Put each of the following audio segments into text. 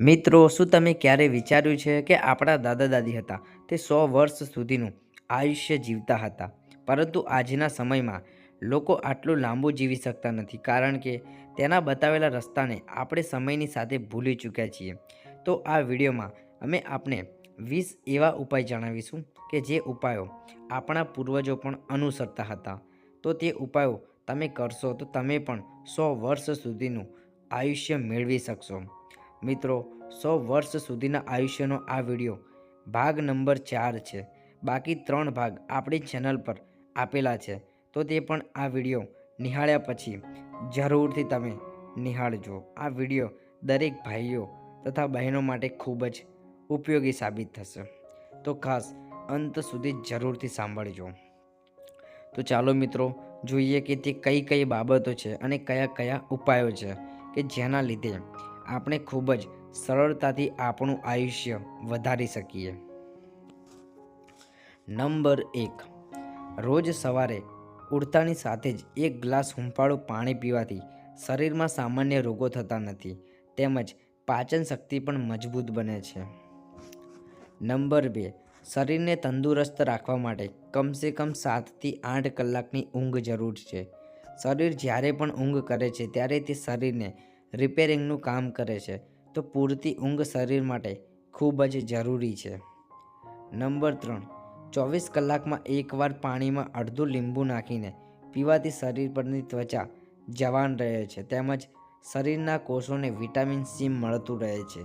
મિત્રો, શું તમે ક્યારે વિચાર્યું છે કે આપણા દાદા દાદી હતા તે સો વર્ષ સુધીનું આયુષ્ય જીવતા હતા? પરંતુ આજના સમયમાં લોકો આટલું લાંબુ જીવી શકતા નથી કારણ કે તેના બતાવેલા રસ્તાને આપણે સમયની સાથે ભૂલી ચૂક્યા છીએ. તો આ વિડીયોમાં અમે આપને વીસ એવા ઉપાય જણાવીશું કે જે ઉપાયો આપણા પૂર્વજો પણ અનુસરતા હતા. તો તે ઉપાયો તમે કરશો તો તમે પણ સો વર્ષ સુધીનું આયુષ્ય મેળવી શકશો. મિત્રો, સો વર્ષ સુધીના આયુષ્યનો આ વીડિયો ભાગ નંબર ચાર છે. બાકી ત્રણ ભાગ આપણી ચેનલ પર આપેલા છે. તો તે પણ આ વીડિયો નિહાળ્યા પછી જરૂરથી તમે નિહાળજો. આ વીડિયો દરેક ભાઈઓ તથા બહેનો માટે ખૂબ જ ઉપયોગી સાબિત થશે. તો ખાસ અંત સુધી જરૂરથી સાંભળજો. તો ચાલો મિત્રો, જોઈએ કે તે કઈ કઈ બાબતો છે અને કયા કયા ઉપાયો છે કે જેના લીધે આપણે ખૂબ જ સરળતાથી આપણું આયુષ્ય વધારી શકીએ. નંબર એક. રોજ સવારે ઉડતાની સાથે જ એક ગ્લાસ હુંફાળું પાણી પીવાથી શરીરમાં સામાન્ય રોગો થતા નથી, તેમજ પાચન શક્તિ પણ મજબૂત બને છે. નંબર બે. શરીરને તંદુરસ્ત રાખવા માટે કમસે કમ સાતથી આઠ કલાકની ઊંઘ જરૂર છે. શરીર જ્યારે પણ ઊંઘ કરે છે, ત્યારે તે શરીરને રિપેરિંગનું કામ કરે છે, તો પૂરતી ઊંઘ શરીર માટે ખૂબ જ જરૂરી છે. નંબર ત્રણ, ચોવીસ કલાકમાં એકવાર પાણીમાં અડધું લીંબુ નાખીને પીવાથી શરીર પરની ત્વચા જવાન રહે છે, તેમજ શરીરના કોષોને વિટામિન સી મળતું રહે છે,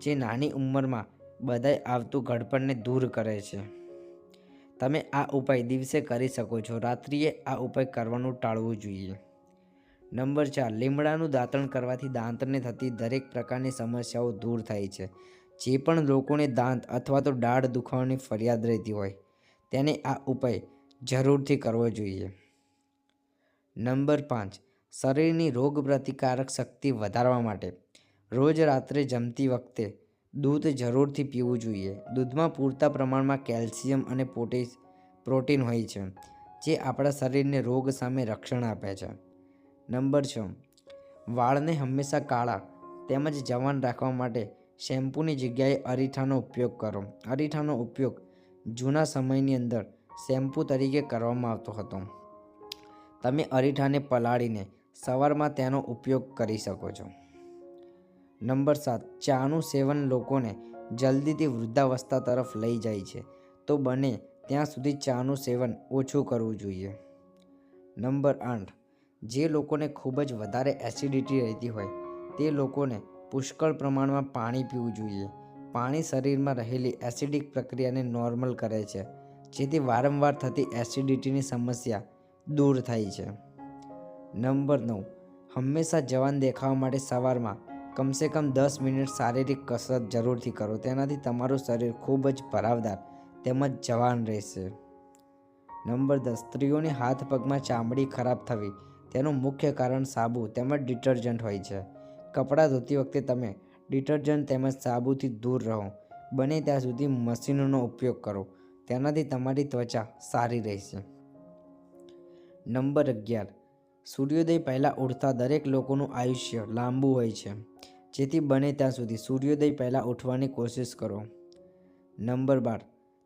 જે નાની ઉંમરમાં બધાય આવતું ઘડપણને દૂર કરે છે. તમે આ ઉપાય દિવસે કરી શકો છો, રાત્રિએ આ ઉપાય કરવાનું ટાળવું જોઈએ. નંબર ચાર, લીમડાનું દાંતણ કરવાથી દાંતને થતી દરેક પ્રકારની સમસ્યાઓ દૂર થાય છે. જે પણ લોકોને દાંત અથવા તો દાઢ દુખાવાની ફરિયાદ રહેતી હોય, તેને આ ઉપાય જરૂરથી કરવો જોઈએ. નંબર પાંચ, શરીરની રોગ પ્રતિકારક શક્તિ વધારવા માટે રોજ રાત્રે જમતી વખતે દૂધ જરૂરથી પીવું જોઈએ. દૂધમાં પૂરતા પ્રમાણમાં કેલ્શિયમ અને પોટેશ પ્રોટીન હોય છે, જે આપણા શરીરને રોગ સામે રક્ષણ આપે છે. નંબર છ. વાળને હંમેશા કાળા તેમજ જવાન રાખવા માટે શેમ્પૂની જગ્યાએ અરીઠાનો ઉપયોગ કરો. અરીઠાનો ઉપયોગ જૂના સમયની અંદર શેમ્પૂ તરીકે કરવામાં આવતો હતો. તમે અરીઠાને પલાળીને સવારમાં તેનો ઉપયોગ કરી શકો છો. નંબર સાત. ચાનું સેવન લોકોને જલ્દીથી વૃદ્ધાવસ્થા તરફ લઈ જાય છે. તો બને ત્યાં સુધી ચાનું સેવન ઓછું કરવું જોઈએ. નંબર આઠ. જે લોકોને ખૂબ જ વધારે એસિડિટી રહેતી હોય, તે લોકોને પુષ્કળ પ્રમાણમાં પાણી પીવું જોઈએ. પાણી શરીરમાં રહેલી એસિડિક પ્રક્રિયાને નોર્મલ કરે છે, જેથી વારંવાર થતી એસિડિટીની સમસ્યા દૂર થાય છે. નંબર નવ, હંમેશા જવાન દેખાવા માટે સવારમાં કમસે કમ દસ મિનિટ શારીરિક કસરત જરૂરથી કરો, તેનાથી તમારું શરીર ખૂબ જ ભરાવદાર તેમજ જવાન રહેશે. નંબર દસ, સ્ત્રીઓની હાથ પગમાં ચામડી ખરાબ થવી તેનું મુખ્ય કારણ સાબુ તેમજ ડિટર્જન્ટ હોય છે. કપડાં ધોતી વખતે તમે ડિટર્જન્ટ તેમજ સાબુથી દૂર રહો. બને ત્યાં સુધી મશીનોનો ઉપયોગ કરો. તેનાથી તમારી ત્વચા સારી રહેશે. નંબર અગિયાર. સૂર્યોદય પહેલાં ઉઠતા દરેક લોકોનું આયુષ્ય લાંબુ હોય છે. જેથી બને ત્યાં સુધી સૂર્યોદય પહેલાં ઉઠવાની કોશિશ કરો. નંબર બાર.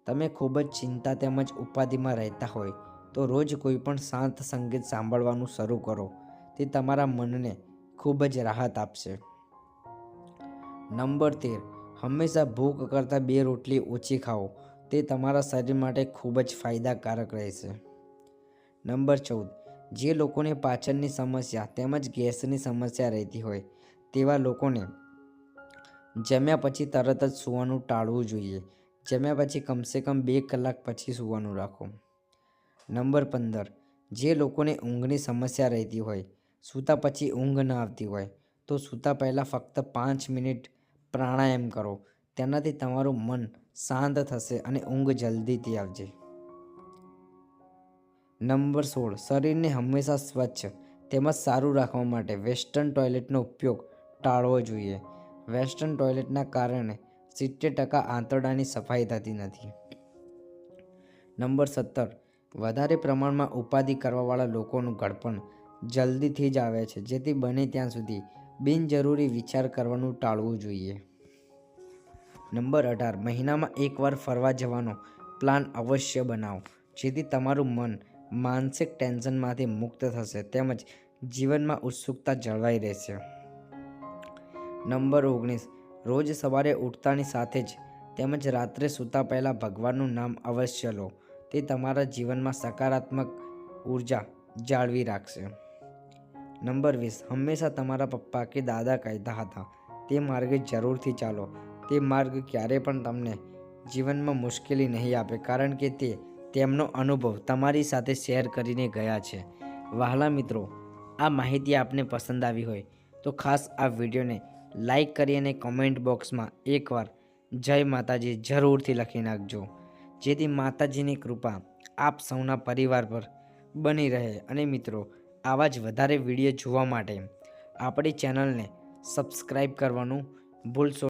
તમે ખૂબ જ ચિંતા તેમજ ઉપાધિમાં રહેતા હોય. તો રોજ કોઈ પણ શાંત સંગીત સાંભળવાનું શરૂ કરો. તે તમારા મનને ખૂબ જ રાહત આપશે. નંબર તેર. હંમેશા ભૂખ કરતાં બે રોટલી ઓછી ખાઓ. તે તમારા શરીર માટે ખૂબ જ ફાયદાકારક રહેશે. નંબર ચૌદ. જે લોકોને પાચનની સમસ્યા તેમજ ગેસની સમસ્યા રહેતી હોય, તેવા લોકોને જમ્યા પછી તરત જ સૂવાનું ટાળવું જોઈએ. જમ્યા પછી કમસે કમ બે કલાક પછી સૂવાનું રાખો. નંબર પંદર. જે લોકોને ઊંઘની સમસ્યા રહેતી હોય, સૂતા પછી ઊંઘ ન આવતી હોય, તો સૂતા પહેલાં ફક્ત પાંચ મિનિટ પ્રાણાયામ કરો. તેનાથી તમારું મન શાંત થશે અને ઊંઘ જલ્દીથી આવશે. નંબર સોળ. શરીરને હંમેશા સ્વચ્છ, તેમજ સારું રાખવા માટે વેસ્ટર્ન ટોયલેટનો ઉપયોગ ટાળવો જોઈએ. વેસ્ટર્ન ટોયલેટના કારણે સિત્તેર ટકા આંતરડાની સફાઈ થતી નથી. નંબર સત્તર. વધારે પ્રમાણમાં ઉપાધિ કરવાવાળા લોકોનું ઘડપણ જલ્દીથી જ આવે છે, જેથી બને ત્યાં સુધી બિનજરૂરી વિચાર કરવાનું ટાળવું જોઈએ. નંબર અઢાર, મહિનામાં એકવાર ફરવા જવાનો પ્લાન અવશ્ય બનાવો, જેથી તમારું મન માનસિક ટેન્શનમાંથી મુક્ત થશે તેમજ જીવનમાં ઉત્સુકતા જળવાઈ રહેશે. નંબર ઓગણીસ, રોજ સવારે ઉઠતાની સાથે જ તેમજ રાત્રે સૂતા પહેલાં ભગવાનનું નામ અવશ્ય લો. તે તમારા જીવનમાં સકારાત્મક ઊર્જા જાળવી રાખશે. નંબર વીસ. હંમેશા તમારા પપ્પા કે દાદા કહેતા હતા, તે માર્ગે જરૂરથી ચાલો. તે માર્ગ ક્યારે પણ તમને જીવનમાં મુશ્કેલી નહીં આપે, કારણ કે તે તેમનો અનુભવ તમારી સાથે શેર કરીને ગયા છે. વહાલા મિત્રો, આ માહિતી આપને પસંદ આવી હોય તો ખાસ આ વિડીયોને લાઈક કરી અને કોમેન્ટ બોક્સમાં એકવાર જય માતાજી જરૂરથી લખી નાખજો. જેથી માતાજીની કૃપા આપ સૌના પરિવાર પર બની રહે. અને મિત્રો, આવા જ વધારે વીડિયો જોવા માટે આપણી ચેનલને સબસ્ક્રાઈબ કરવાનું ભૂલશો